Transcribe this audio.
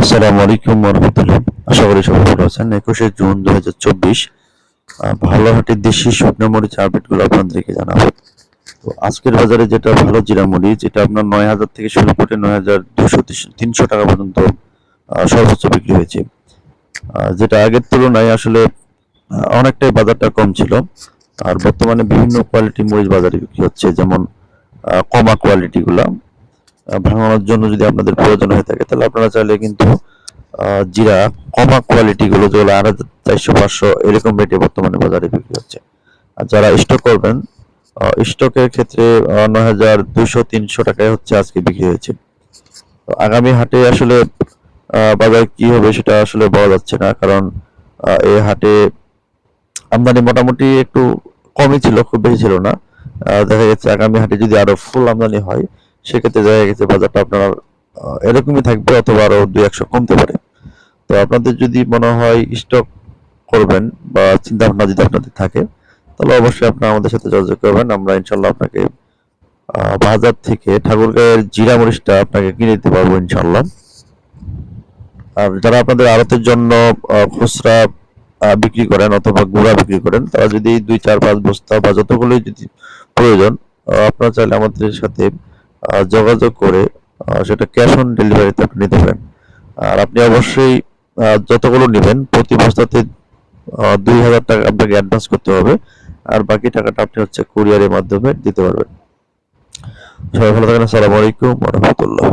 আসসালামু আলাইকুম রহমতুল্লাহ। আশা করি সবাই ভালো আছেন। একুশে জুন দু হাজার চব্বিশ ভালো হাটের দেশি শুকনো মরিচ আপডেটগুলো আপনাদেরকে জানাব। তো আজকের বাজারে যেটা ভালো জিরা মরিচ যেটা আপনার নয় হাজার থেকে শুরু করে নয় হাজার দুশো তিনশো টাকা পর্যন্ত সর্বোচ্চ বিক্রি হয়েছে। যেটা আগের তুলনায় আসলে অনেকটাই বাজারটা কম ছিল। আর বর্তমানে বিভিন্ন কোয়ালিটি মরিচ বাজারে বিক্রি হচ্ছে, যেমন কমা কোয়ালিটিগুলা ভাঙানোর জন্য যদি আপনাদের প্রয়োজন হয়ে থাকে, তাহলে আপনারা চাইলে কিন্তু জিরা কমা কোয়ালিটি গুলো যেগুলো হাজার চারশো, পাঁচশো, এরকম রেটে বর্তমানে বাজারে বিক্রি হচ্ছে। আর যারা স্টক করবেন স্টকের ক্ষেত্রে নয় হাজার দুইশো, তিনশো টাকায় হচ্ছে আজকে বিক্রি হয়েছে। আগামী হাটে আসলে বাজার কি হবে সেটা আসলে বলা যাচ্ছে না, কারণ এই হাটে আমদানি মোটামুটি একটু কমই ছিল, খুব বেশি ছিল না। দেখা যাচ্ছে আগামী হাটে যদি আরও ফুল আমদানি হয় সেক্ষেত্রে দেখা গেছে বাজারটা আপনার এরকমই থাকবে অথবা আরও দুই একশো কমতে পারে। তো আপনাদের যদি মনে হয় স্টক করবেন বা চিন্তা ভাবনা যদি আপনাদের থাকে, তাহলে অবশ্যই আপনারা আমাদের সাথে যোগাযোগ করবেন। আমরা ইনশাল্লাহ আপনাকে বাজার থেকে ঠাকুরগাঁয়ের জিরা মরিচটা আপনাকে কিনে দিতে পারব ইনশাল্লাহ। আর যারা আপনাদের আড়তের জন্য খুচরা বিক্রি করেন অথবা গুঁড়া বিক্রি করেন, তারা যদি দুই, চার, পাঁচ বস্তা বা যতগুলোই যদি প্রয়োজন আপনারা চাইলে আমাদের সাথে যোগাযোগ করে সেটা ক্যাশ অন ডেলিভারিতে আপনি নিতে পারেন। আর আপনি অবশ্যই যতগুলো নেবেন, প্রতি বস্তাতে দুই হাজার টাকা আপনাকে অ্যাডভান্স করতে হবে। আর বাকি টাকাটা আপনি হচ্ছে কুরিয়ারের মাধ্যমে দিতে পারবেন। সবাই ভালো থাকেন, আসসালামু আলাইকুম রহমতুল্লাহ।